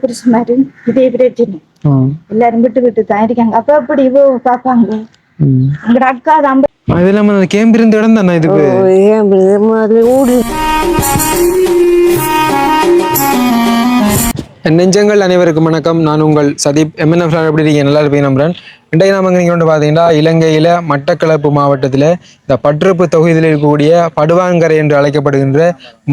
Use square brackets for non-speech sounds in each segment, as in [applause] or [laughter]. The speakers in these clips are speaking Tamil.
புருஷ மாதிரி இதே பிரச்சனை. எல்லாரும் விட்டு விட்டு தான் இருக்காங்க அப்ப அப்படி இவ பாப்பாங்க ம். எங்கட அக்கா தான் அது இல்லாம அந்த கேம்ப் இருந்த இடம் தானே இதுக்கு? என் நெஞ்சங்கள் அனைவருக்கும் வணக்கம். நான் உங்கள் சதீப். எம்என்எஃப் எப்படி இருக்கீங்க? நல்லா இருப்பீங்க நம்புறேன். இன்றைய நாம நீங்கள் வந்து பார்த்தீங்கன்னா இலங்கையில் மட்டக்களப்பு மாவட்டத்தில் இந்த பற்றுப்பு தொகுதியில் இருக்கக்கூடிய படுவாங்கரை என்று அழைக்கப்படுகின்ற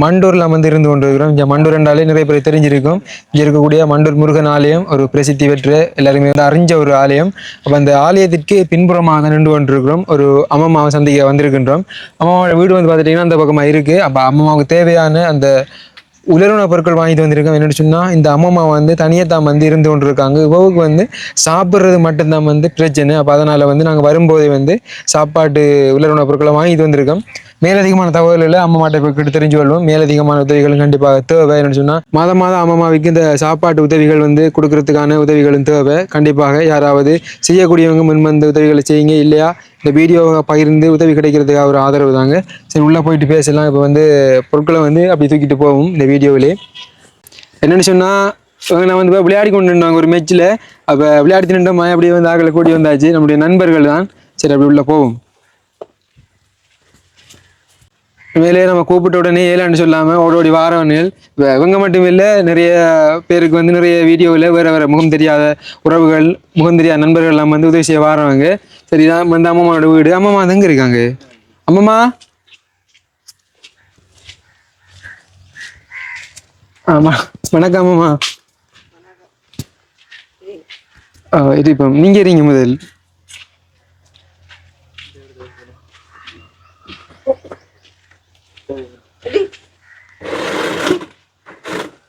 மண்டூரில் வந்து இருந்து கொண்டிருக்கிறோம். இங்கே மண்டூர் என்றாலே நிறைய பேர் தெரிஞ்சிருக்கும். இங்கே இருக்கக்கூடிய மண்டூர் முருகன் ஆலயம் ஒரு பிரசித்தி பெற்ற எல்லாருமே வந்து அறிஞ்ச ஒரு ஆலயம். அப்போ அந்த ஆலயத்திற்கு பின்புறமாக நின்று கொண்டிருக்கிறோம். ஒரு அம்மம்மாவை சந்திக்க வந்திருக்கின்றோம். அம்மாவோட வீடு வந்து பார்த்துட்டிங்கன்னா அந்த பக்கமாக இருக்குது அப்போ அம்மாவுக்கு தேவையான அந்த உலருண பொருட்கள் வாங்கிட்டு வந்திருக்கோம் என்னென்னு சொன்னால் இந்த அம்மம்மா வந்து தனியாக தான் வந்து இருந்து கொண்டு இருக்காங்க இவவுக்கு வந்து சாப்பிட்றது மட்டும்தான் வந்து பிரச்சனை. அப்போ அதனால வந்து நாங்கள் வரும்போதே வந்து சாப்பாட்டு உலருண பொருட்களை வாங்கிட்டு வந்திருக்கோம். மேலதிகமான தகவல்களை அம்மா மாட்டை போய் தெரிஞ்சு கொள்வோம் மேலதிகமான உதவிகளும் கண்டிப்பாக தேவை என்னன்னு சொன்னால் மாதம் மாதம் அம்மாவுக்கு இந்த சாப்பாட்டு உதவிகள் வந்து கொடுக்கறதுக்கான உதவிகளும் தேவை. கண்டிப்பாக யாராவது செய்யக்கூடியவங்க முன்வந்து உதவிகளை செய்யுங்க இல்லையா? இந்த வீடியோவை பகிர்ந்து உதவி கிடைக்கிறதுக்காக ஒரு ஆதரவு தாங்க. சரி உள்ளே போயிட்டு பேசலாம். இப்போ வந்து பொருட்களை வந்து அப்படி தூக்கிட்டு போவோம் இந்த வீடியோவிலே என்னென்னு சொன்னால் நான் வந்து இப்போ விளையாடி கொண்டு இருந்தாங்க ஒரு மேட்ச்சில் அப்போ விளையாடி நின்றோமா அப்படியே வந்து ஆகலை கூடி வந்தாச்சு. நம்முடைய நண்பர்கள் தான். சரி அப்படி உள்ளே போவோம். மேலே நம்ம கூப்பிட்ட உடனே ஏலான்னு சொல்லாம ஓடி ஓடி வாரவனில் இவங்க மட்டும் இல்லை நிறைய பேருக்கு வந்து நிறைய வீடியோவில் வேற வேற முகம் தெரியாத உறவுகள் முகம் தெரியாத நண்பர்கள் எல்லாம் வந்து உதவி செய்ய வாரவங்க. சரி நான் வந்து அம்மாவோட வீடு. அம்மா எங்க இருக்காங்க? அம்மம்மா? ஆமா வணக்கம் அம்மம்மா. ஆ இது இப்போ நீங்க இருங்க முதல்.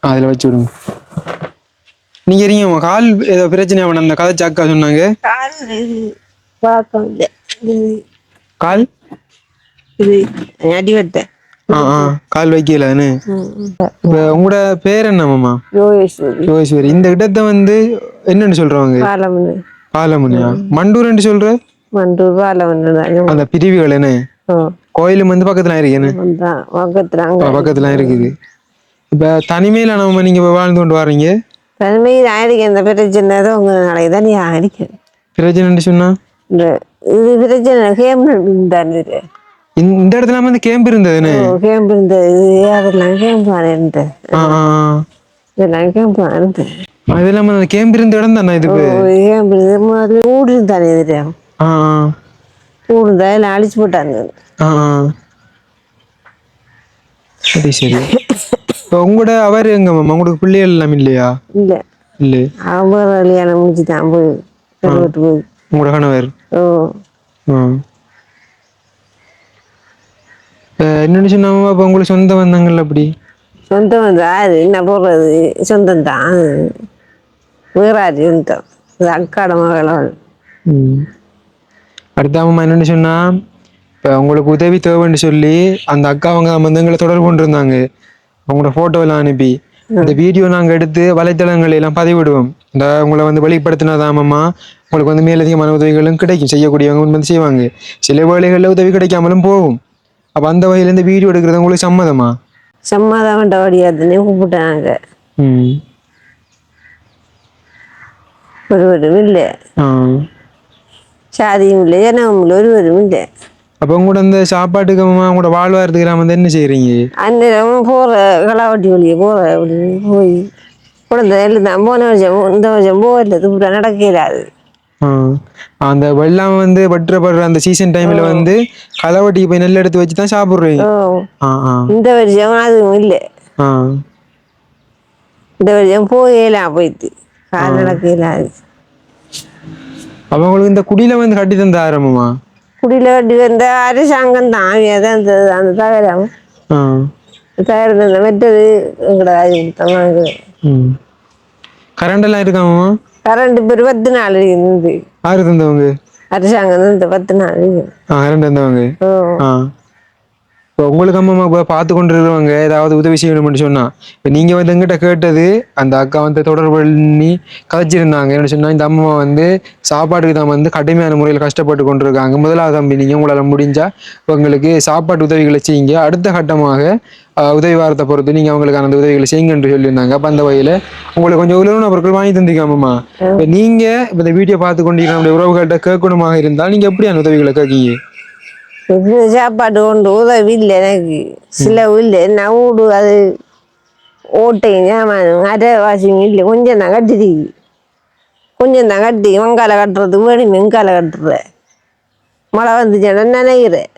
அதில் வச்சு விடுங்க. நீங்க இருங்க கால் ஏதோ பிரச்சனை அவன் அந்த கதை சாக்கா சொன்னாங்க. கால் கால்? வைக்கலன்னு உங்களோட பேர் என்ன மாமா? யோகேஸ்வரி. இந்த இடத்தை வந்து என்னன்னு சொல்றவங்க? பாலமனு. பாலமுனியா? மண்டூர்ன்னு சொல்ற? மண்டூர் பாலமனு அந்த பிரிவுகள் என்ன? கோயிலும் வந்து பக்கத்துல இருக்கேன்னு பக்கத்தில் பக்கத்துல இருக்குது. இப்ப தனிமையில நம்ம நீங்க இப்ப வாழ்ந்து கொண்டு வர்றீங்க? தனிமையில் ஆயிடுக்க இந்த பிரச்சனை தான் உங்கள் நாளைக்கு தான் நீ ஆயிடுக்க பிரச்சனைன்னு சொன்னா? இந்த இது பிரச்சனை கேம் இது இந்த இடத்துல வந்து கேம்ப் இருந்ததுன்னு கேம்ப் இருந்தது. அதெல்லாம் கேம்ப் இருந்தது. இதெல்லாம் கேம்ப் இருந்தது அது இல்லாம அந்த கேம்ப் இருந்த இடம் தானே இது? கேம்ப் இருந்தது முதல்ல ஊடு இருந்தானே இது ஊடு இருந்தா எல்லாம் அழிச்சு போட்டாங்க. சரி சரி. [laughs] இப்போ உங்களோட அவர் எங்க மாமா உங்களுக்கு பிள்ளைகள் எல்லாம் இல்லையா? இல்லை. இல்லை. அவன் கல்யாணம் முடிச்சு தான் போய் பெருவிட்டு போய் உங்களோட கணவர்? ஓ. என்னன்னு சொன்னா அப்போ உங்களுக்கு சொந்த வந்தாங்கல்ல அப்படி? சொந்தம் வந்து அது என்ன போடுறது? சொந்தம் தான். வேறாரு சொந்தம். இது அக்காட மகளவள் ம். அடுத்த அம்மா என்னன்னு சொன்னா இப்போ உங்களுக்கு உதவி தேவைன்னு சொல்லி அந்த அக்கா அவங்க வந்து எங்களை தொடர்பு கொண்டிருந்தாங்க. அவங்களோட ஃபோட்டோலாம் அனுப்பி இந்த வீடியோ நாங்கள் எடுத்து வலைத்தளங்கள் எல்லாம் பதிவிடுவோம். இந்த உங்களை வந்து வெளிப்படுத்தினதாமம்மா உங்களுக்கு வந்து மேலதிகமான உதவிகளும் கிடைக்கும். செய்யக்கூடியவங்க வந்து செய்வாங்க. சில வேலைகளில் உதவி கிடைக்காமலும் போகும். அப்போ அந்த வகையில் இந்த வீடியோ எடுக்கிறது உங்களுக்கு சம்மதமா? சம்மாதான் வேண்டபடியாதுன்னு கூப்பிட்டாங்க. ஒருவரும் இல்லை சாதியும் இல்லை ஜனமும் இல்லை ஒருவரும் இல்லை அப்போ உங்களோட அந்த சாப்பாட்டுக்கு அம்மா உங்களோட வாழ்வாரத்துக்கு எல்லாம் வந்து என்ன செய்கிறீங்க அந்நேரம் போகிற களவாட்டி வழியே போகிற போய் குழந்தை எழுதான் போன வருஷம் இந்த வருஷம் போகல இப்படி நடக்க இயலாது ஆ. அந்த வெள்ளாம வந்து வெட்டுறப்படுற அந்த சீசன் டைம்ல வந்து களவட்டிக்கு போய் நெல் எடுத்து வச்சு தான் சாப்பிடுறீங்க? இந்த வருஷம் அதுவும் இல்லை. இந்த வருஷம் போகலாம் போயிட்டு கால் நடக்க இயலாது அவங்களுக்கு இந்த குடியில வந்து கட்டி தந்த ஆரம்பமா? குடியில் வந்த அரசாங்கம் தான் அதான் அந்த அந்த தகரம் தகரம் அந்த மெட்டது எங்கட கொடுத்தாங்க கரண்ட் எல்லாம் இருக்காமா கரண்ட் இப்போ பத்து நாள் இருந்து யாரு தந்தவங்க அரசாங்கம் இந்த பத்து நாள் கரண்ட் தந்தவங்க இப்போ உங்களுக்கு அம்மா இப்போ பார்த்து கொண்டு இருக்கிறவங்க ஏதாவது உதவி செய்யணும்னு சொன்னா இப்போ நீங்க வந்து எங்கிட்ட கேட்டது அந்த அக்கா வந்து தொடர்பு பண்ணி கதைச்சிருந்தாங்க. என்ன சொன்னா இந்த அம்மா வந்து சாப்பாட்டுக்கு தான் வந்து கடுமையான முறையில் கஷ்டப்பட்டு கொண்டிருக்காங்க. முதலாவது தம்பி நீங்க உங்களால முடிஞ்சா உங்களுக்கு சாப்பாட்டு உதவிகளை செய்யுங்க. அடுத்த கட்டமாக உதவி வாரத்தை பொறுத்து நீங்க அவங்களுக்கான அந்த உதவிகளை செய்யுங்க என்று சொல்லியிருந்தாங்க. அப்ப அந்த வகையில உங்களுக்கு கொஞ்சம் உலக பொருட்கள் வாங்கி தந்திக்காமம்மா இப்போ நீங்க இப்ப இந்த வீடியோ பார்த்து கொண்டிருக்கிற நம்முடைய உறவுகள்கிட்ட கேட்கணுமாக இருந்தால் நீங்க எப்படியான உதவிகளை கேட்கீங்க? சாப்பாடு கொண்டு உதவி இல்லை எனக்கு. சிலவு இல்லை. நான் வீடு அது ஓட்டையும் சாமான் அரை வாசிங்க இல்லை கொஞ்சம் தான் கட்டிருக்கு கொஞ்சம் தான் கட்டி வெங்கால கட்டுறது வேணி வெங்கால கட்டுற மழை வந்துச்சுன்னா நினைக்கிறேன்.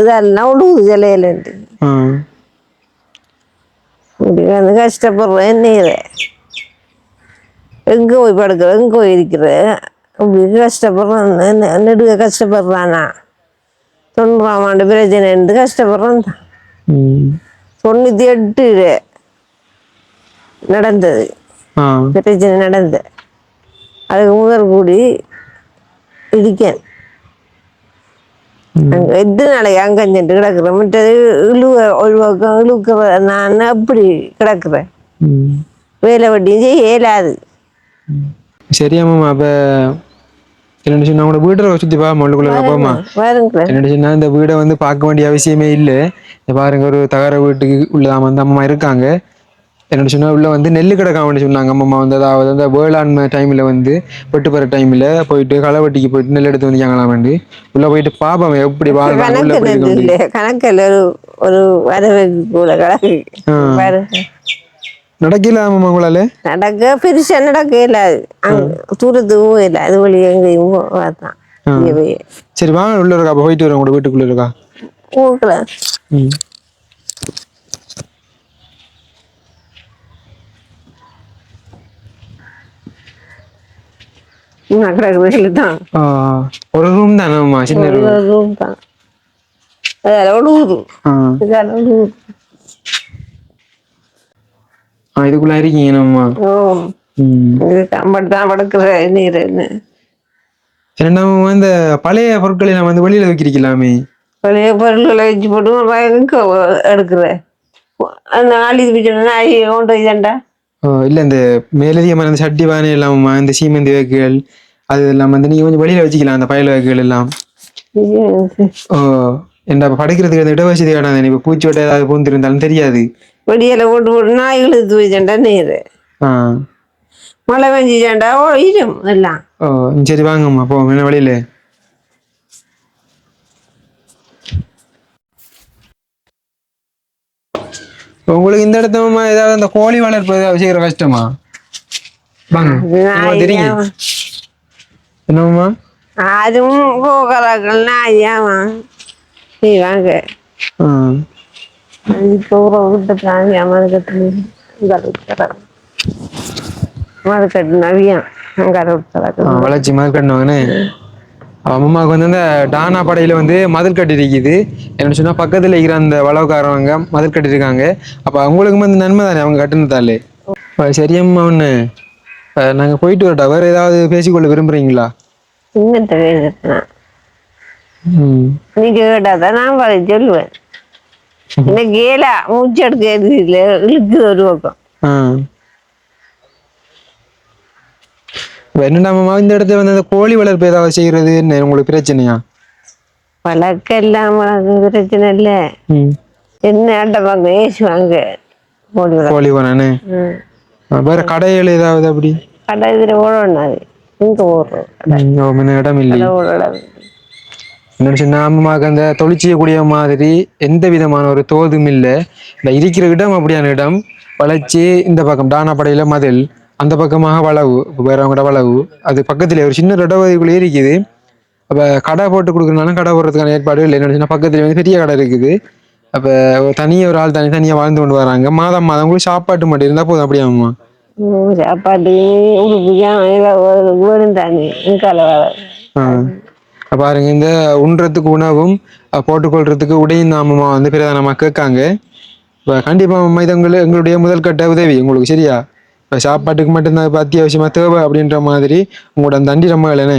இதெல்லாம் விடுவது சிலையிலன்ட்டு. வந்து கஷ்டப்படுறேன் என்னையிறேன் எங்கே போய் படுக்கிற? எங்கே போய் இருக்கிற? அப்படி கஷ்டப்படுறான். நெடுக கஷ்டப்படுறானா? தொண்ணூறாம் ஆண்டு பிரச்சனை கஷ்டப்படுறான். தான். தொண்ணூற்றி எட்டு நடந்தது. பிரச்சனை நடந்த. அதுக்கு முதல் கூடி இருக்கேன் அங்க எட்டு நாளைக்கு அங்கஞ்சிட்டு கிடக்குறேன் மற்றது இழுவ ஒரு பக்கம் இழுக்கிற நான் அப்படி கிடக்குறேன். வேலை வட்டியும் செய்ய இயலாது. சரியா மாமா அப்ப என்ன சொன்னா உங்களோட வீட்டை சுத்தி பா மல்லுக்குள்ள போமா என்ன சொன்னா இந்த வீடை வந்து பார்க்க வேண்டிய அவசியமே இல்லை. பாருங்க ஒரு தகர வீட்டுக்கு உள்ளதான் வந்து அம்மா இருக்காங்க. என்ன சொன்னா உள்ள வந்து நெல்லு கிடக்காமன்னு சொன்னாங்க. அம்மா வந்து அதாவது அந்த வேளாண்மை டைம்ல வந்து வெட்டுப்பற டைம்ல போயிட்டு களவட்டிக்கு போயிட்டு நெல் எடுத்து வந்துச்சாங்களாம் வேண்டி உள்ள போயிட்டு பாப்போம் எப்படி வாழ்றாங்க உள்ள கணக்கில் ஒரு ஒரு வரவேற்பு நடக்கல அம்மா உங்களால? நடக்க பெருசா நடக்க இயலாது அங்க தூரத்துக்கு போயில அது வழி எங்கேயும் போய். சரி வாங்க உள்ள இருக்கா? போயிட்டு வரோம் உங்களோட வீட்டுக்குள்ள இருக்கா? தான். ஆ, ஒரு ரூம் தானேம்மா சின்ன ரூம் ரூம் தான். இதுக்குள்ள இருக்கீங்க நம்மா இது கம்பட்டு தான் படுக்கிற நீர் நம்ம இந்த பழைய பொருட்களை நம்ம வந்து வெளியில வைக்கிறீங்களாமே பழைய பொருள்களை வச்சு போட்டு எங்க எடுக்கிற. அந்த ஆளி பிடிச்சோன்னா ஐ கொண்டு இதண்டா? ஓ, இல்ல இந்த மேலதிகமான இந்த சட்டி பானை எல்லாம் இந்த சீமெந்தி வேக்குகள் அது எல்லாம் வந்து நீங்க கொஞ்சம் வெளியில வச்சுக்கலாம் அந்த பயல வேக்குகள் எல்லாம். ஓ என்ன படைக்கிறதுக்கு அந்த இடவசதி வேணாம் இப்ப பூச்சி வட்டை ஏதாவது பூந்திருந்தாலும் தெரியாது. போட்டு போட்டு நாய்களுக்கு தூய்ச்சண்டா நீர். ஆ. மழை பெஞ்சிச்சண்டா ஓ இரும் எல்லாம். ஓ சரி வாங்கம்மா போ என்ன வழியில? உங்களுக்கு இந்த இடத்தம்மா ஏதாவது அந்த கோழி வளர்ப்பு ஏதாவது செய்யற கஷ்டமா? வாங்க தெரியும் என்னம்மா? அதுவும் போகிறார்கள் நாயாமா செய்வாங்க ஆ. இப்போ விட்டு தாங்க மறுக்கட்டு விட்டுறாங்க மறுக்கட்டு நவியம் அங்கே ஆ, விட்டுறாங்க வளர்ச்சி மதில் கட்டினவங்கன்னு அம்மாவுக்கு வந்து அந்த டானா படையில வந்து மதில் கட்டி இருக்குது என்ன சொன்னா பக்கத்துல இருக்கிற அந்த வளவுக்காரவங்க மதில் கட்டியிருக்காங்க. அப்ப அவங்களுக்கு வந்து நன்மை தானே அவங்க கட்டினதாலே. அப்ப சரியம்மா ஒண்ணு. அஹ், நாங்க போயிட்டு வரட்டா. வேற ஏதாவது பேசிக்கொள்ள விரும்புறீங்களா? இன்னத்தை வேணும் ம். நீ கேட்டாதான் நான் சொல்லுவேன். இல்லை. இழுக்குது ஒரு பக்கம். ஆ. இப்ப என்னடா மாமா இந்த இடத்துல வந்து அந்த கோழி வளர்ப்பு ஏதாவது செய்யறது என்ன? உங்களுக்கு பிரச்சனையா? வழக்கெல்லாம் வழக்கு பிரச்சனை இல்லை. என்ன ஆட்டப்பாங்க ஏசுவாங்க விட கோழி வேணானு வேற கடைகள் ஏதாவது அப்படி? கடை இதில் ஓடணும் இங்கே ஓடுறோம். இடம் இல்லை சின்ன அம்மாவுக்கு அந்த தொழில் செய்யக்கூடிய மாதிரி எந்த விதமான ஒரு தோதும் இல்லை. இந்த இருக்கிற இடம் அப்படியான இடம் வளர்ச்சி இந்த பக்கம் டானாப்படையில மதில் அந்த பக்கமாக வளவு வேறவங்களோட வளவு அது பக்கத்துல ஒரு சின்ன இடவதிக்குள்ளே இருக்குது. அப்ப கடை போட்டு கொடுக்குறனாலும் கடை போடுறதுக்கான ஏற்பாடு இல்லை. சின்ன பக்கத்துல வந்து பெரிய கடை இருக்குது. அப்ப ஒரு தனியா ஒரு ஆள் தனி தனியா வாழ்ந்து கொண்டு வராங்க. மாதம் மாதம் கூட சாப்பாட்டு மட்டும் இருந்தா போதும் அப்படியாம்மா ம், சாப்பாடு உடுப்பு தானே பாருங்க இந்த உண்றதுக்கு உணவும் போட்டுக்கொள்றதுக்கு உடையும் நாமமா வந்து பிரதானமா கேட்காங்க. இப்போ கண்டிப்பா அம்மா இது எங்களுடைய முதல் கட்ட உதவி உங்களுக்கு சரியா? இப்போ சாப்பாட்டுக்கு மட்டும்தான் இப்போ அத்தியாவசியமா தேவை அப்படின்ற மாதிரி உங்களோட அந்த அண்டி நம்ம இல்லைன்னு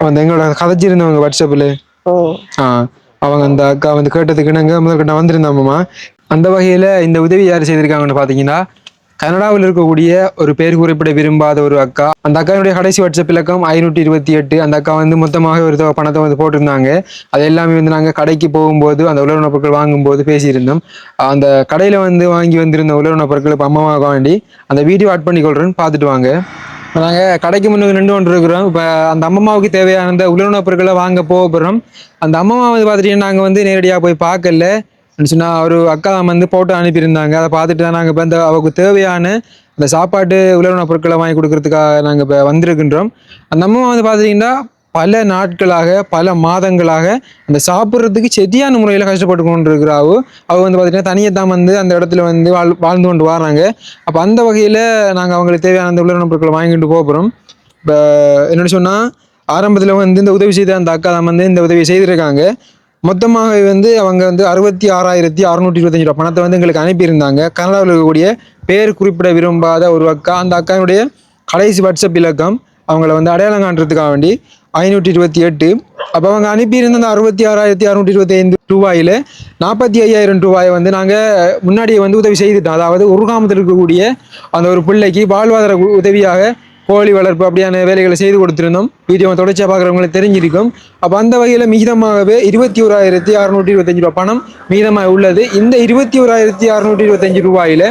அந்த எங்களோட கதைச்சிருந்தவங்க வாட்ஸ்அப்பில் ஆ அவங்க அந்த அக்கா வந்து கேட்டதுக்கு நாங்கள் முதல்கிட்ட வந்திருந்தோம்மா அந்த வகையில் இந்த உதவி யார் செய்திருக்காங்கன்னு பார்த்தீங்கன்னா கனடாவில் இருக்கக்கூடிய ஒரு பேர் குறிப்பிட விரும்பாத ஒரு அக்கா. அந்த அக்காவினுடைய கடைசி வாட்ஸ்அப் இலக்கம் ஐநூற்றி இருபத்தி எட்டு. அந்த அக்கா வந்து மொத்தமாக ஒரு பணத்தை வந்து போட்டிருந்தாங்க. அது எல்லாமே வந்து நாங்கள் கடைக்கு போகும்போது அந்த உலக பொருட்கள் வாங்கும்போது பேசியிருந்தோம். அந்த கடையில் வந்து வாங்கி வந்திருந்த உலக பொருட்கள் இப்போ அம்மாவாக வேண்டி அந்த வீடியோ ஆட் பண்ணி கொள்றேன்னு பார்த்துட்டு வாங்க. நாங்கள் கடைக்கு முன்னுக்கு நின்று கொண்டு இருக்கிறோம். இப்போ அந்த அம்மம்மாவுக்கு தேவையான அந்த உலக பொருட்களை வாங்க போக போகிறோம் அந்த அம்மம்மா வந்து பார்த்துட்டீங்கன்னா நாங்கள் வந்து நேரடியாக போய் பார்க்கல? சொன்னால் ஒரு அக்கா வந்து போட்டோ அனுப்பியிருந்தாங்க. அதை பார்த்துட்டு தான் நாங்கள் இப்போ இந்த அவருக்கு தேவையான அந்த சாப்பாட்டு உலர்ண பொருட்களை வாங்கி கொடுக்கறதுக்காக நாங்கள் இப்போ வந்திருக்கின்றோம். அந்த அம்மா வந்து பார்த்தீங்கன்னா பல நாட்களாக பல மாதங்களாக அந்த சாப்பிட்றதுக்கு சரியான முறையில் கஷ்டப்பட்டு கொண்டு இருக்கிறாவோ அவங்க வந்து பார்த்திங்கன்னா தனியாக தான் வந்து அந்த இடத்துல வந்து வாழ் வாழ்ந்து கொண்டு வராங்க. அப்போ அந்த வகையில் நாங்கள் அவங்களுக்கு தேவையான அந்த உலர்ண பொருட்களை வாங்கிட்டு போகிறோம் இப்போ என்னென்னு சொன்னால் ஆரம்பத்தில் வந்து இந்த உதவி செய்த அந்த அக்கா தான் வந்து இந்த உதவி செய்திருக்காங்க. மொத்தமாக வந்து அவங்க வந்து அறுபத்தி ஆறாயிரத்தி அறுநூற்றி இருபத்தஞ்சு ரூபா பணத்தை வந்து எங்களுக்கு அனுப்பியிருந்தாங்க. கனடாவில் இருக்கக்கூடிய பேர் குறிப்பிட விரும்பாத ஒரு அக்கா அந்த அக்காவுடைய கடைசி வாட்ஸ்அப் இலக்கம் அவங்கள வந்து அடையாளம் காண்றதுக்காக வேண்டி ஐநூற்றி இருபத்தி எட்டு. அப்போ அவங்க அனுப்பியிருந்த அந்த அறுபத்தி ஆறாயிரத்தி அறுநூற்றி இருபத்தி ஐந்து ரூபாயில் நாற்பத்தி ஐயாயிரம் ரூபாயை வந்து நாங்கள் முன்னாடியே வந்து உதவி செய்துட்டோம். அதாவது ஒரு கிராமத்தில் இருக்கக்கூடிய அந்த ஒரு பிள்ளைக்கு வாழ்வாதார உதவியாக கோழி வளர்ப்பு அப்படியான வேலைகளை செய்து கொடுத்திருந்தோம். வீடியோ தொடர்ச்சியாக பார்க்குறவங்களுக்கு தெரிஞ்சிருக்கும். அப்போ அந்த வகையில் மிகிதமாகவே இருபத்தி ஓராயிரத்தி அறுநூற்றி இருபத்தஞ்சு ரூபா பணம் மீதமாக உள்ளது. இந்த இருபத்தி ஓராயிரத்தி அறுநூற்றி இருபத்தஞ்சு ரூபாயில்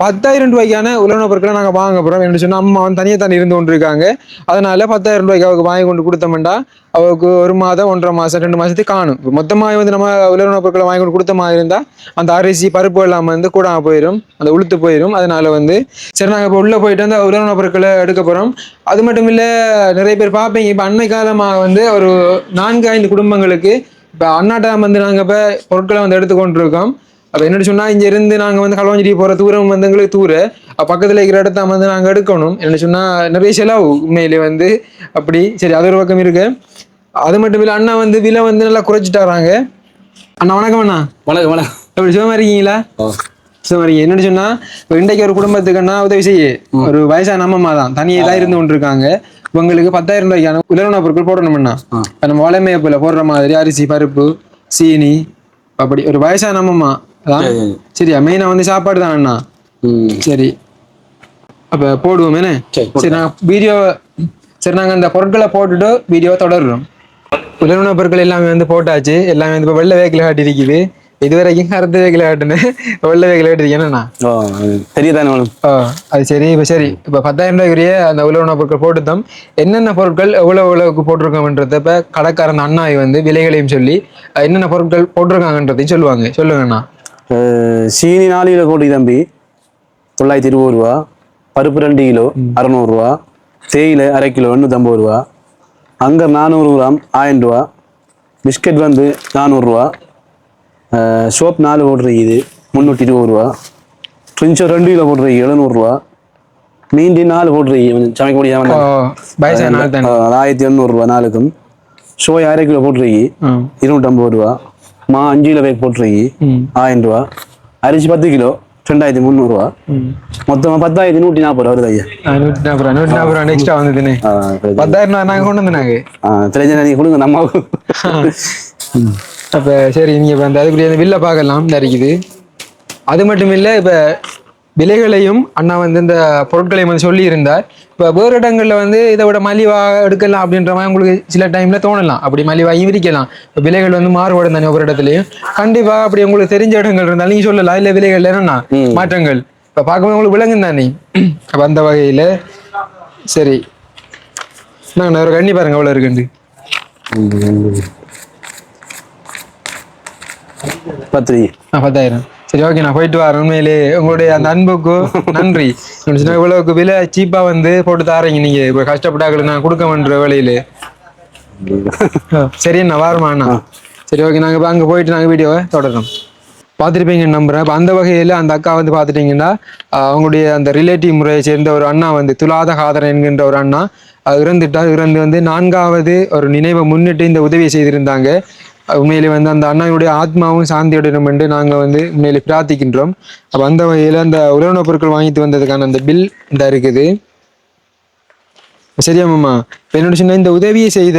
பத்தாயிரம் ரூபாய்க்கான உலர்ண பொருட்களை நாங்கள் வாங்க போகிறோம் என்று சொன்னால் அம்மா வந்து தனியாக தான் இருந்து கொண்டிருக்காங்க. அதனால பத்தாயிரம் ரூபாய்க்கு அவருக்கு வாங்கி கொண்டு கொடுத்தோம்டா. அவருக்கு ஒரு மாதம் ஒன்றரை மாதம் ரெண்டு மாதத்துக்கு காணும். இப்போ மொத்தமாக வந்து நம்ம உலர்ண பொருட்களை வாங்கி கொண்டு கொடுத்த மாதிரி இருந்தால் அந்த அரிசி பருப்பு எல்லாம் வந்து கூடாம போயிடும் அந்த உளுத்து போயிடும் அதனால வந்து சரி நாங்கள் இப்போ உள்ளே போயிட்டு அந்த உலர்ண பொருட்களை எடுக்க போகிறோம் அது மட்டும் இல்லை நிறைய பேர் பார்ப்பீங்க இப்போ அண்மை காலமாக வந்து ஒரு நான்கு ஐந்து குடும்பங்களுக்கு இப்போ அண்ணாட்டம் வந்து நாங்கள் இப்போ பொருட்களை வந்து எடுத்துக்கொண்டிருக்கோம் அப்போ என்னன்னு சொன்னால் இங்க இருந்து நாங்கள் வந்து களவாஞ்சிடி போகிற தூரம் வந்து எங்களுக்கு தூர. அப்ப பக்கத்தில் இருக்கிற இடத்த வந்து நாங்கள் எடுக்கணும். என்ன சொன்னால் நிறைய செலவு உண்மையிலே வந்து. அப்படி சரி அது ஒரு பக்கம் இருக்கு. அது மட்டும் இல்லை அண்ணா வந்து விலை வந்து நல்லா குறைச்சிட்டாராங்க. அண்ணா வணக்கம் அண்ணா. வணக்கம் வணக்கம். எப்படி சுகமா இருக்கீங்களா? சுகமா இருக்கீங்க. என்னன்னு சொன்னா இப்போ இன்றைக்கு ஒரு குடும்பத்துக்கு அண்ணா உதவி செய்ய. ஒரு வயசான அம்மா தான். தனியே தான் இருந்து கொண்டு இருக்காங்க உங்களுக்கு பத்தாயிரம் ரூபாய்க்கான உலர்ண பொருட்கள் போடணும்ண்ணா இப்ப நம்ம வளமையப்பில் போடுற மாதிரி அரிசி பருப்பு சீனி அப்படி. ஒரு வயசான சரி. சரியா மெயினா வந்து சாப்பாடு தான் அண்ணா. ம். சரி. அப்ப போடுவோம் என்ன? சரி, நாங்க வீடியோ சரி நாங்க அந்த பொருட்களை போட்டுட்டு வீடியோ தொடர்றோம். உலர்ண பொருட்கள் எல்லாமே வந்து போட்டாச்சு. எல்லாமே வந்து இப்போ வெள்ளை வேக்கில் காட்டியிருக்குது. இது வரைக்கும் கருத்து வேக்கில் காட்டுனேன் வெள்ளை வேக்கில் காட்டிருக்கேன் என்னண்ணா? ஓ தெரியதானே ஆ அது சரி இப்போ சரி. இப்போ பத்தாயிரம் ரூபாய்க்குரிய அந்த உலக பொருட்கள் போட்டுத்தோம் என்னென்ன பொருட்கள் எவ்வளோ எவ்வளவுக்கு போட்டிருக்கோம்ன்றத இப்போ கடைக்காரன் அண்ணாய் வந்து விலைகளையும் சொல்லி என்னென்ன பொருட்கள் போட்டிருக்காங்கன்றதையும் சொல்லுவாங்க. சொல்லுங்கண்ணா. சீனி நாலு கிலோ கோடி தம்பி தொள்ளாயிரத்தி இருபது ரூபா. பருப்பு ரெண்டு கிலோ அறநூறுரூவா தேயிலை அரை கிலோ எண்ணூற்றம்பது ரூபா. அங்கர் நானூறு கிராம் ஆயிரம் ரூபா. பிஸ்கட் வந்து நானூறுரூவா சோப் நாலு போட்டிருக்குது முந்நூற்றி இருபது ரூபா. ஃப்ரிஞ்சோ ரெண்டு கிலோ போட்டிருக்கு எழுநூறுரூவா மீண்டி நாலு சமைக்கக்கூடிய நாள் தானே அஹ், ஆயிரத்தி எண்ணூறுரூவா நாலுக்கும். சோய் அரை கிலோ ம் இருநூற்றம்பது ரூபா. மா அஞ்சு கிலோ பேக் போட்டிருக்கு. ம். ஆயிரம் ரூபா. அரிசி பத்து கிலோ ரெண்டாயிரத்தி முந்நூறுரூவா ம். மொத்தமாக பத்தாயிரத்தி நூற்றி நாற்பது வருது ஐயா. நூற்றி நாற்பது ரூபா நூற்றி நாற்பது ரூபா ஆ, பிரச்சனை. பத்தாயிரம் ரூபா நாங்கள் கொண்டு வந்தோம் ஆ, பிரச்சனை நீங்கள் கொடுங்க நம்ம அப்போ சரி நீங்கள் இப்போ அந்த அதுக்குரிய அந்த வில்லை பார்க்கலாம் இந்த இருக்குது அது மட்டும் இல்லை இப்போ விலைகளையும் அண்ணா வந்து இந்த பொருட்களையும் வந்து சொல்லியிருந்தார். இப்போ வேறு இடங்களில் வந்து இதை விட மலிவாக எடுக்கலாம் அப்படின்ற மாதிரி உங்களுக்கு சில டைமில் தோணலாம். அப்படி மலிவாகவும் விரிக்கலாம் இப்போ விலைகள் வந்து மாறுபடும் தானே ஒவ்வொரு இடத்துலையும். கண்டிப்பாக அப்படி உங்களுக்கு தெரிஞ்ச இடங்கள் இருந்தாலும் நீங்கள் சொல்லலாம். இல்லை விலைகள் என்னன்னா மாற்றங்கள். இப்போ பார்க்கும்போது உங்களுக்கு விளங்கும் தானே. அப்போ அந்த வகையில் சரி. நான் ஒரு கண்ணி பாருங்க எவ்வளோ இருக்குண்டு பத்திரி ஆ பத்தாயிரம். சரி ஓகே நான் போயிட்டு வரேன். உண்மையிலே உங்களுடைய அந்த அன்புக்கும் நன்றி. நான் இவ்வளவுக்கு விலை சீப்பா வந்து போட்டு தாரீங்க நீங்க. இப்போ கஷ்டப்பட்டாக்கள் நான் கொடுக்க வேண்டிய வேலையில. சரி அண்ணா வரமா அண்ணா. சரி ஓகே நாங்கள் இப்போ அங்கே போயிட்டு நாங்கள் வீடியோவை தொடர்றோம் பார்த்துருப்பீங்கன்னு நம்புறேன். இப்போ அந்த வகையில் அந்த அக்கா வந்து பார்த்துட்டிங்கன்னா அவங்களுடைய அந்த ரிலேட்டிவ் முறையை சேர்ந்த ஒரு அண்ணா வந்து துலாத காதரன் என்கின்ற ஒரு அண்ணா இறந்துட்டார் இறந்து வந்து நான்காவது ஒரு நினைவை முன்னிட்டு இந்த உதவியை செய்திருந்தாங்க. உண்மையிலே வந்து அந்த அண்ணனுடைய ஆத்மாவும் சாந்தி அடையணும் என்று நாங்கள் வந்து உண்மையிலே பிரார்த்திக்கின்றோம். அப்போ அந்த வகையில் அந்த உறவுணவுப் பொருட்கள் வாங்கிட்டு வந்ததுக்கான அந்த பில் இந்த இருக்குது. சரியா மாமா? என்னோட சொன்ன இந்த உதவியை செய்த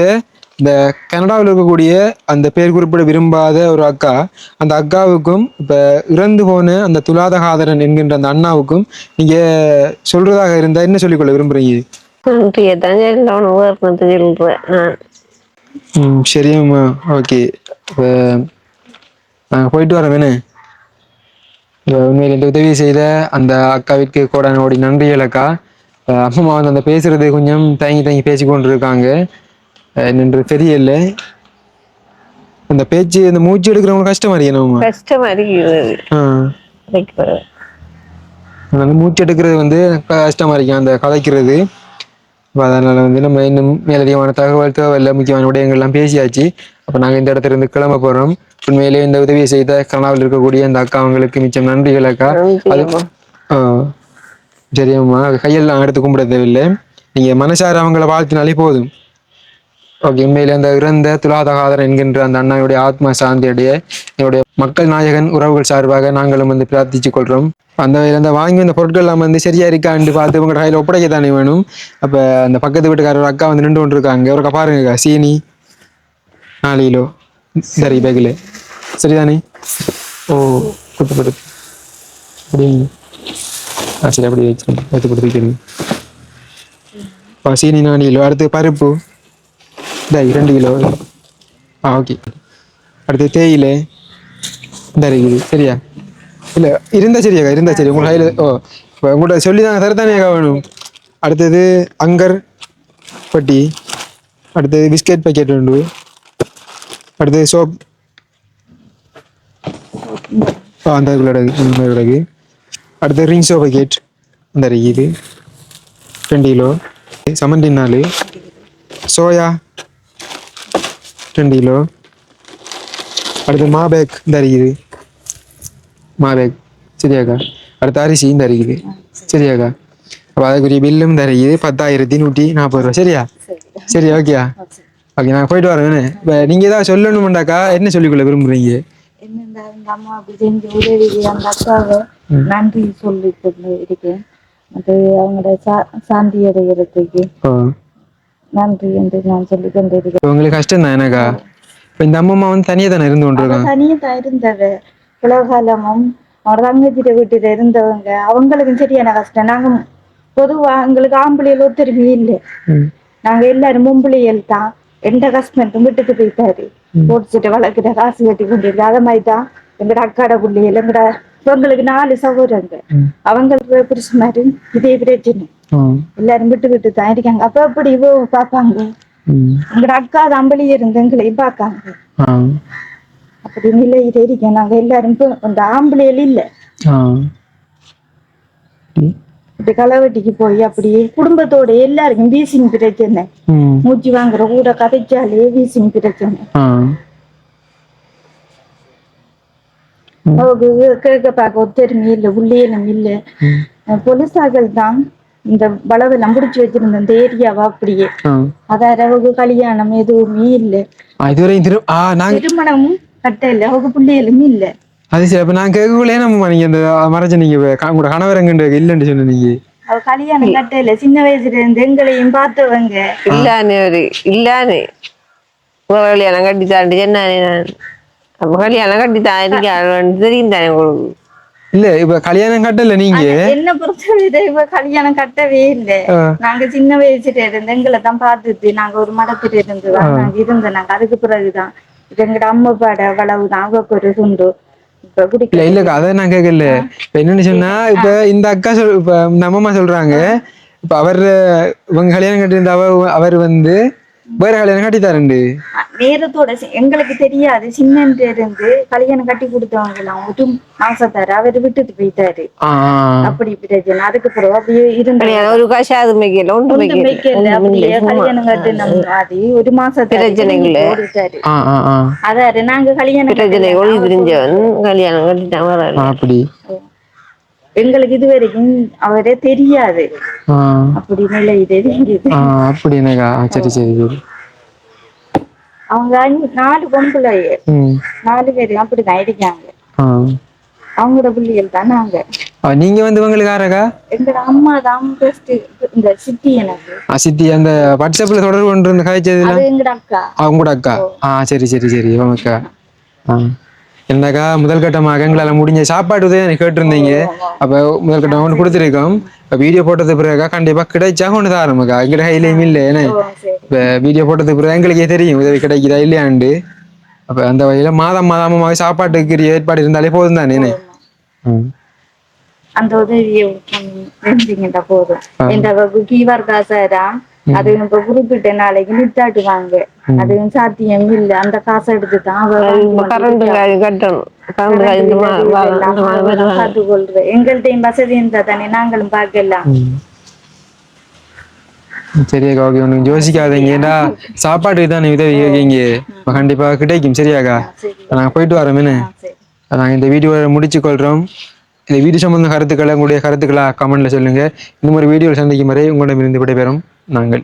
இந்த கனடாவில் இருக்கக்கூடிய அந்த பேர் குறிப்பிட விரும்பாத ஒரு அக்கா அந்த அக்காவுக்கும் இப்போ இறந்து போன அந்த துலாதகாதரன் என்கின்ற அந்த அண்ணாவுக்கும் நீங்க சொல்றதாக இருந்தா என்ன சொல்லிக்கொள்ள விரும்புறீங்க? நன்றியை தான் நான் ம் சரியாம்மா ஓகே. நாங்கள் போயிட்டு வரோம் வேணே உண்மையில் இந்த உதவி செய்த அந்த அக்காவிற்கு கோடான ஓடி நன்றிகள் அக்கா அம்மா வந்து அந்த பேசுறது கொஞ்சம் தயங்கி தயங்கி பேசி கொண்டு இருக்காங்க என்னன்று தெரியல. அந்த பேச்சு அந்த மூச்சு எடுக்கிறவங்க கஷ்டமா இருக்கணும்மா கஷ்டமா இருக்குது. அந்த மூச்சு எடுக்கிறது வந்து கஷ்டமா இருக்கும் அந்த கதைக்கிறது. அப்ப அதனால வந்து நம்ம இன்னும் மேலதிகமான தகவல் தேவையில்ல முக்கியமான விடயங்கள்லாம் பேசியாச்சு. அப்போ நாங்கள் இந்த இடத்துல இருந்து கிளம்ப போகிறோம் உண்மையிலேயே இந்த உதவியை செய்த கனடாவில் இருக்கக்கூடிய அந்த அக்கா அவங்களுக்கு மிச்சம் நன்றிகள் அக்கா. அது சரியம்மா அது கையெல்லாம் எடுத்து கும்பிட தேவையில்லை. நீங்கள் மனசார அவங்கள வாழ்த்தினாலே போதும். ஓகே உண்மையில அந்த இறந்த துலாதகாதர் என்கின்ற அந்த அண்ணாவுடைய ஆத்மா சாந்தியுடைய என்னுடைய மக்கள் நாயகன் உறவுகள் சார்பாக நாங்களும் வந்து பிரார்த்திச்சு கொள்றோம். அந்த வகையில் அந்த வாங்கி வந்த பொருட்கள் எல்லாம் வந்து சரியா இருக்கான்னு பார்த்து உங்க கையில் ஒப்படைக்க தானே வேணும். அப்ப அந்த பக்கத்து வீட்டுக்காரர் அக்கா வந்து நின்று கொண்டு இருக்காங்க ஒரு பாருங்க சீனி நாலு கிலோ. சரி பேக்கில் சரிதானே? ஓ குத்துப்படு அப்படி ஆ சரி அப்படி வச்சு எடுத்து சீனி நாலு கிலோ. அடுத்து பருப்பு. இந்த இரண்டு கிலோ. ஆ ஓகே. அடுத்து தேயிலை. இந்த இருக்குது சரியா? இல்லை இருந்தா சரியாக்கா இருந்தா சரி. உங்கள் கையில் ஓ இப்போ உங்கள்கிட்ட சொல்லி தாங்க தரத்தானேக்கா வேணும். அடுத்தது அங்கர் பட்டி. அடுத்தது பிஸ்கெட் பாக்கெட் உண்டு அடுத்தது சோப். அந்த கிடக்கு அந்த அடுத்தது ரிங் சோப் பாக்கெட் அந்த இருக்குது ரெண்டு கிலோ. சமந்தி நாலு. சோயா. ரெண்டு கிலோ அடுத்து மாபேக் இந்த இருக்குது மாபேக் சரியாக்கா. அடுத்து அரிசி இந்த இருக்குது சரியாக்கா. அப்போ அதுக்குரிய பில்லும் இருக்குது பத்தாயிரத்தி நூற்றி நாற்பது ரூபா. சரியா? சரி ஓகேயா. ஓகே நான் போயிட்டு வரேன் இப்போ நீங்கள் ஏதாவது சொல்லணுமெண்டாக்கா? என்ன சொல்லிக்கொள்ள விரும்புறீங்க? என்னண்டா அந்த அம்மா அப்படி செஞ்ச உதவிக்கு அந்த அக்காவை நன்றி சொல்லி கொண்டு இருக்கேன். அது அவங்களோட சா சாந்தி அடைகிறதுக்கு. நன்றி என்று நான் சொல்லி கொண்டு இருக்கேன் இப்போ உங்களுக்கு கஷ்டம் தான் எனக்கா? இப்போ இந்த அம்மா வந்து தனியாக தானே இருந்து கொண்டிருக்காங்க தனியா தான் இருந்தவ. உலகாலமும் அவரோட தங்கச்சிட்ட வீட்டுல இருந்தவங்க. அவங்களுக்கும் சரியான கஷ்டம். நாங்க பொதுவா எங்களுக்கு ஆம்பளையில் ஒத்துரிமை இல்லை. நாங்க எல்லாரும் பொம்பளைகள் தான். எந்த ஹஸ்பண்டும் விட்டுட்டு போயிட்டாரு. போட்டுட்டு வளர்க்கிற காசு கட்டி கொண்டு அதை மாதிரி தான் எங்கட அக்காட பிள்ளைகள் எங்கட எங்களுக்கு நாலு சகோதரங்க. அவங்களுக்கு புருஷ மாதிரி இதே பிரச்சனை எல்லாரும் விட்டு விட்டு தான் இருக்காங்க. அப்ப அப்படி இவ பாப்பாங்க? ம். எங்கட அக்கா தம்பளியே இருந்து எங்களையும் பார்க்காங்க. ஆ. அப்படி நிலையில இருக்கேன். நாங்க எல்லாரும் அந்த ஆம்பளைகள் இல்ல. இப்படி களவெட்டிக்கு போய் அப்படியே குடும்பத்தோட எல்லாருக்கும் வீசிங் பிரச்சனை. மூச்சு வாங்குற கூட கதைச்சாலே வீசிங் பிரச்சனை ஆ அவங்க கேட்க பார்க்க ஒத்தருமே இல்லை உள்ளேனும் இல்லை பொலிசாக்கள் தான் இந்த வளவெல்லாம் முடிச்சு வச்சிருந்த இந்த ஏரியாவா அப்படியே. அதாவது அவங்க கல்யாணம் எதுவுமே இல்லை. திருமணமும் கட்ட இல்லை அவங்க பிள்ளைகளும் இல்லை. அது சரி அப்ப நான் கேட்கக்குள்ளே நம்ம நீங்க இந்த மறைச்சு நீங்க உங்களோட கணவர் எங்கண்டு இல்லைன்னு சொன்ன நீங்க? அவ கல்யாணம் கட்ட இல்லை சின்ன வயசுல இருந்து எங்களையும் பார்த்தவங்க. இல்லானே ஒரு இல்லானே கல்யாணம் கட்டி தாண்டி சொன்னானே நான் அப்ப கல்யாணம் கட்டி தான் இருக்கேன் தெரியும் தானே உங்களுக்கு? இல்ல இப்ப கல்யாணம் கட்டல நீங்க? என்ன பொறுத்தவரை இவ கல்யாணம் கட்டவே இல்லை. நாங்க சின்ன வயசுல இருந்து எங்களை தான் பார்த்துட்டு நாங்க ஒரு மடத்துல இருந்து தான் நாங்க இருந்தோம். நாங்க அதுக்கு பிறகுதான். இது எங்கட அம்மா பாட வளவுதான். அவக்கு ஒரு துண்டு இப்ப இல்ல குடிக்கல இல்ல அதை நான் கேட்கல இப்ப என்னன்னு சொன்னா இப்ப இந்த அக்கா சொல் இப்ப இந்த அம்மா சொல்றாங்க. இப்ப அவர் இவங்க கல்யாணம் கட்டியிருந்த அவ அவர் வந்து வேற கல்யாணம் கட்டித்தாருண்டு நேரத்தோட எங்களுக்கு தெரியாது. சின்னன்ட்டு இருந்து கல்யாணம் கட்டி கொடுத்தவங்க எல்லாம் ஒரு மாசத்தாரு. அவர் விட்டுட்டு போயிட்டாரு. ஆ அப்படி பிரச்சனை. அதுக்கு பிறகு அப்படியே இருந்து கல்யாணம் ஒரு காசாது மேய்க்கல ஒன்று ஒன்றும் மேய்க்கல வைக்கல. அப்படியே கல்யாணம் கட்டின மாதிரி ஒரு மாசத்தாரு பிரச்சனைகளே. ஓடிட்டாரு அதாரு. நாங்க கல்யாணம் பிரச்சனை கட்டல. ஒளி தெரிஞ்சவன் கல்யாணம் கட்டிட்டான் அப்படி. எங்களுக்கு இது வரைக்கும் அவரே தெரியாது. ஆ. அப்படி நிலை தெரியுது. ஆ அப்படி எனக்கா ஆ, சரி சரி சரி. அவங்க நாலு பொம்பளைய ம். நாலு பேரு அப்படிதான் இருக்காங்க. அவங்களோட பிள்ளைகள் தான் நாங்க. நீங்க வந்து இவங்களுக்கு யாரக்கா எங்கட அம்மா தான் பெஸ்ட் இந்த சித்தி எனக்கு. ஆ, சித்தி அந்த வாட்ஸ்அப்ல தொடர்பு கொண்டு காய்ச்சதுல? அது எங்கட அக்கா. அவங்க அக்கா. ஆ சரி சரி சரி இவங்க அக்கா. ஆ. என்னக்கா முதல் கட்டமாக எங்களால் முடிஞ்ச சாப்பாடு உதவி எனக்கு கேட்டிருந்தீங்க. அப்போ முதல் கட்டம் ஒன்று கொடுத்துருக்கோம். இப்போ வீடியோ போட்டது பிறகு கண்டிப்பாக கிடைச்சா ஒன்று தான் ஆரம்பிக்கா எங்கிட்ட கையிலையும் இல்லை ஏன்னா இப்போ வீடியோ போட்டது பிறகு எங்களுக்கே தெரியும் உதவி கிடைக்குதா இல்லையாண்டு அப்போ அந்த வகையில் மாதம் மாதமாக சாப்பாட்டுக்கு ஏற்பாடு இருந்தாலே போதும் தானே ம். அந்த உதவியை போதும். இந்த கீவர் காசாதான் அது குறிப்பிட்ட நாளைக்கு நித்தாட்டுவாங்க அது சாத்தியம் இல்ல அந்த காசை எடுத்து தான் கரண்ட் கட்டணும் இந்த இந்த மாதிரி எங்கள்கிட்டயும் வசதி இருந்தா தானே நாங்களும் பார்க்கலாம் சரியாக்கா ஓகே ஒன்றும் யோசிக்காதீங்க ஏண்டா சாப்பாட்டுக்கு தானே உதவி கேட்கீங்க இப்போ கண்டிப்பாக கிடைக்கும் சரியாக்கா சரி நாங்கள் போயிட்டு வரோமேனே நாங்கள் இந்த வீடியோவை முடிச்சு கொள்கிறோம் இந்த வீடியோ சம்பந்த கருத்துக்களை உங்களுடைய கருத்துக்களை கமெண்ட்ல சொல்லுங்க இன்னும் ஒரு வீடியோவில் சந்திக்கும் வரை உங்களிடமிருந்து விடைபெறும் நாங்கள்